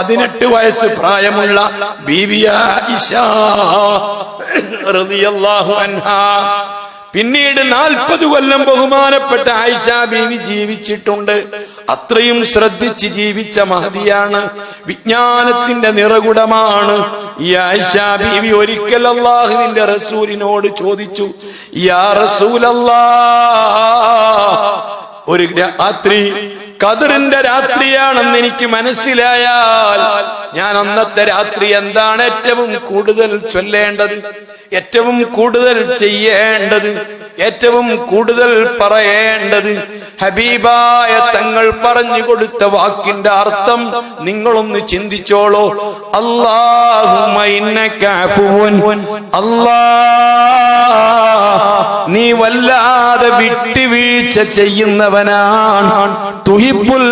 പതിനെട്ട് വയസ്സ് പ്രായമുള്ള പിന്നീട് നാൽപ്പത് കൊല്ലം ബഹുമാനപ്പെട്ട ആയിഷ ബീവി ജീവിച്ചിട്ടുണ്ട്. അത്രയും ശ്രദ്ധിച്ച് ജീവിച്ച മഹതിയാണ്. വിജ്ഞാനത്തിന്റെ നിറകുടമാണ്. ഈ ആയിഷ ബീവി ഒരിക്കൽ അള്ളാഹുവിന്റെ റസൂലിനോട് ചോദിച്ചു യാ റസൂലല്ലാ ഒരു രാത്രി കതിറിന്റെ രാത്രിയാണെന്ന് എനിക്ക് മനസ്സിലായാൽ ഞാൻ അന്നത്തെ രാത്രി എന്താണ് ഏറ്റവും കൂടുതൽ ചൊല്ലേണ്ടത്? ഏറ്റവും കൂടുതൽ ചെയ്യേണ്ടത്? ഏറ്റവും കൂടുതൽ പറയേണ്ടത്? ഹബീബായ തങ്ങൾ പറഞ്ഞു കൊടുത്ത വാക്കിന്റെ അർത്ഥം നിങ്ങളൊന്ന് ചിന്തിച്ചോളൂ. അള്ളാഹുൻ അല്ലാ നീ വല്ലാതെ വിട്ടുവീഴ്ച ചെയ്യുന്നവനാണ്. തുഹിപ്പുൽ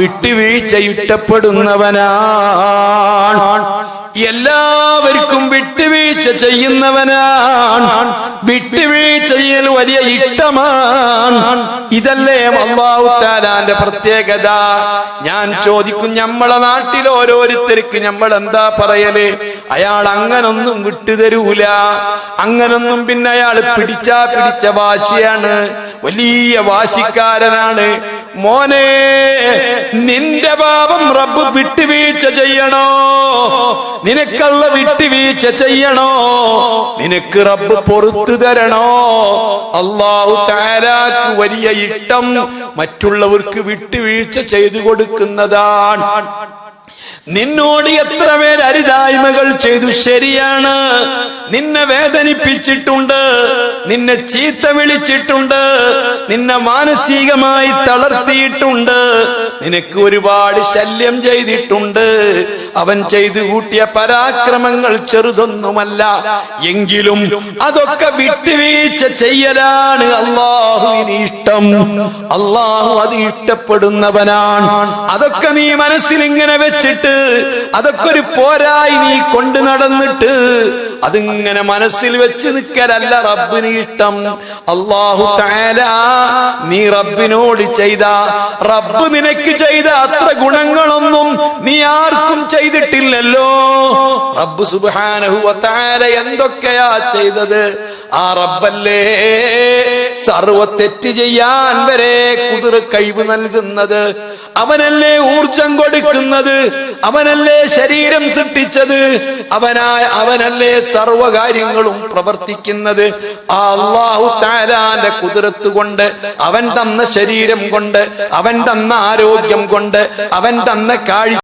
വിട്ടുവീഴ്ച ഇഷ്ടപ്പെടുന്നവനാണ് എല്ലാവർക്കും വിട്ടുവീഴ്ച ചെയ്യുന്നവനാണ്. വിട്ടുവീഴ്ചയിൽ വലിയ ഇഷ്ടമാണ്. ഇതല്ലേ മമ്മാവുത്താലാന്റെ താലാന്റെ പ്രത്യേകത? ഞാൻ ചോദിക്കും ഞമ്മളെ നാട്ടിൽ ഓരോരുത്തർക്ക് നമ്മൾ എന്താ പറയൽ? അയാൾ അങ്ങനൊന്നും വിട്ടുതരൂല. അങ്ങനൊന്നും പിന്നെ അയാൾ പിടിച്ച പിടിച്ച വാശിയാണ്. വലിയ വാശിക്കാരനാണ്. മോനെ നിന്റെ പാപം റബ്ബ് വിട്ടുവീഴ്ച ചെയ്യണോ? നിനക്കള്ള വിട്ടുവീഴ്ച ചെയ്യണോ? നിനക്ക് റബ്ബ് പൊറത്തു തരണോ? അള്ളാഹു താരാക്ക് വലിയ ഇഷ്ടം മറ്റുള്ളവർക്ക് വിട്ടുവീഴ്ച ചെയ്തു കൊടുക്കുന്നതാണ്. നിന്നോട് എത്ര അരുതായ്മകൾ ചെയ്തു ശരിയാണ്. നിന്നെ വേദനിപ്പിച്ചിട്ടുണ്ട് നിന്നെ ചീത്ത വിളിച്ചിട്ടുണ്ട് നിന്നെ മാനസികമായി തളർത്തിയിട്ടുണ്ട്. നിനക്ക് ഒരുപാട് ശല്യം ചെയ്തിട്ടുണ്ട്. അവൻ ചെയ്തു കൂട്ടിയ പരാക്രമങ്ങൾ ചെറുതൊന്നുമല്ല. എങ്കിലും അതൊക്കെ വിട്ടുവീഴ്ച ചെയ്യലാണ് അള്ളാഹുവിന് ഇഷ്ടം അള്ളാഹു അത് ഇഷ്ടപ്പെടുന്നവനാണ്. അതൊക്കെ നീ മനസ്സിൽ ഇങ്ങനെ വെച്ചിട്ട് അതൊക്കെ ഒരു പോരായി നീ കൊണ്ടു നടന്നിട്ട് അതിങ്ങനെ മനസ്സിൽ വെച്ച് നിൽക്കലല്ല റബ്ബിന് ഇഷ്ടം. അള്ളാഹു നീ റബ്ബിനോട് ചെയ്ത റബ്ബ് നിനക്ക് ചെയ്ത അത്ര ഗുണങ്ങളൊന്നും നീ ആർക്കും ചെയ്തിട്ടില്ലല്ലോ. റബ്ബ് സുബാനഹു താല എന്തൊക്കെയാ ചെയ്തത്? ആ റബ്ബല്ലേ സർവ തെറ്റ് ചെയ്യാൻ വരെ കുതിർ കഴിവ് നൽകുന്നത്. അവനല്ലേ ഊർജം കൊടുക്കുന്നത്? അവനല്ലേ ശരീരം സൃഷ്ടിച്ചത്? അവനായ അവനല്ലേ സർവകാര്യങ്ങളും പ്രവർത്തിക്കുന്നത്? ആ അള്ളാഹു താലാന്റെ കുതിരത്ത് കൊണ്ട് അവൻ തന്ന ശരീരം കൊണ്ട് അവൻ തന്ന ആരോഗ്യം കൊണ്ട് അവൻ തന്ന കാഴ്ച